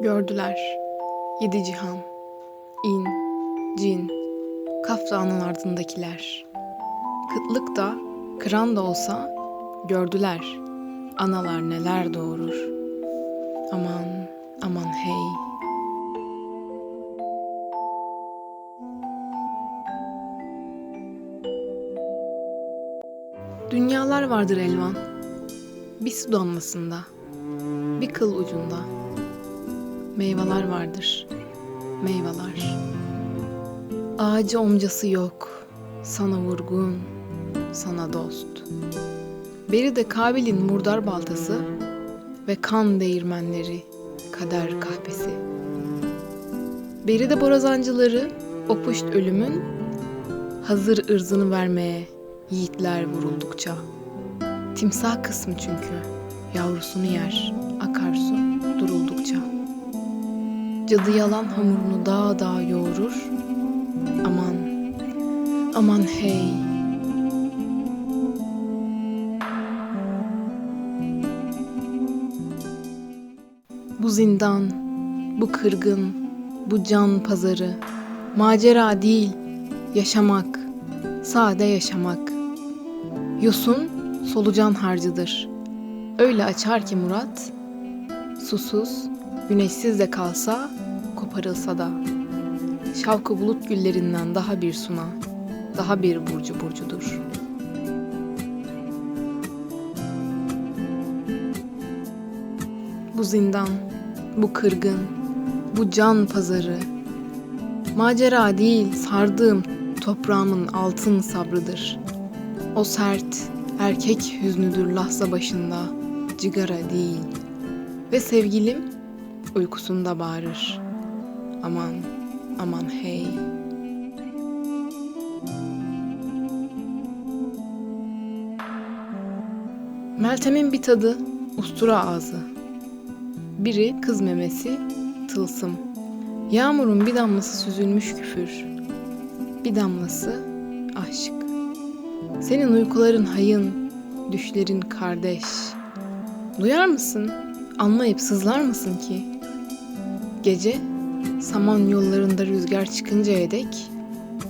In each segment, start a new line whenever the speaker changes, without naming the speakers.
Gördüler. Yedi cihan. İn, cin, Kaf Dağı'nın ardındakiler. Kıtlık da, kıran da olsa gördüler. Analar neler doğurur. Aman, aman hey. Dünyalar vardır elvan. Bir su damlasında, bir kıl ucunda. Meyveler vardır, meyveler. Ağacı omcası yok, sana vurgun, sana dost. Beri de Kabil'in murdar baltası ve kan değirmenleri, kader kahvesi. Beri de borazancıları, o puşt ölümün hazır ırzını vermeye yiğitler vuruldukça. Timsah kısmı çünkü yavrusunu yer akarsu duruldukça. Cadı yalan hamurunu dağ dağ yoğurur. Aman, aman hey. Bu zindan, bu kırgın, bu can pazarı, macera değil, yaşamak, sade yaşamak. Yosun solucan harcıdır. Öyle açar ki Murat, susuz, güneşsiz de kalsa, koparılsa da. Şavkı bulut güllerinden daha bir suna, daha bir burcu burcudur. Bu zindan, bu kırgın, bu can pazarı. Macera değil, sardığım toprağımın altın sabrıdır. O sert, erkek hüznüdür lahza başında, cigara değil. Ve sevgilim uykusunda bağırır. Aman, aman hey. Meltem'in bir tadı ustura ağzı. Biri kız memesi, tılsım. Yağmurun bir damlası süzülmüş küfür. Bir damlası aşk. Senin uykuların hayın, düşlerin kardeş. Duyar mısın? Anlayıp sızlar mısın ki? Gece saman yollarında rüzgar çıkıncaya dek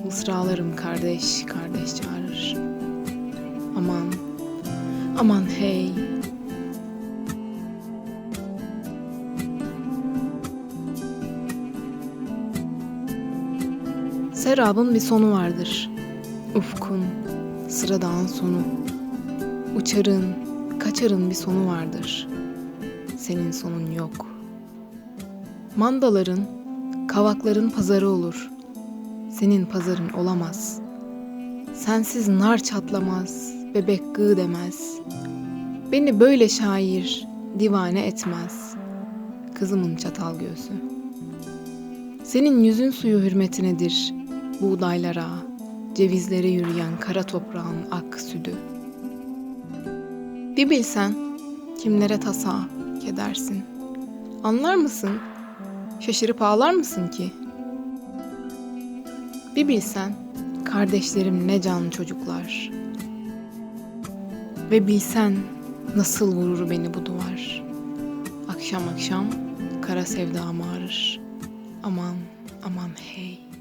mısralarım kardeş kardeş çağırır. Aman, aman hey. Serabın bir sonu vardır. Ufkun, sıradağın sonu. Uçarın, kaçarın bir sonu vardır. Senin sonun yok. Mandaların, kavakların pazarı olur. Senin pazarın olamaz. Sensiz nar çatlamaz, bebek gı demez. Beni böyle şair, divane etmez. Kızımın çatal göğsü. Senin yüzün suyu hürmetinedir buğdaylara, cevizlere yürüyen kara toprağın ak südü. Bir bilsen kimlere tasa kedersin. Anlar mısın? Şaşırıp ağlar mısın ki? Bir bilsen kardeşlerim ne can çocuklar. Ve bilsen nasıl vurur beni bu duvar. Akşam akşam kara sevdam ağrır. Aman aman hey.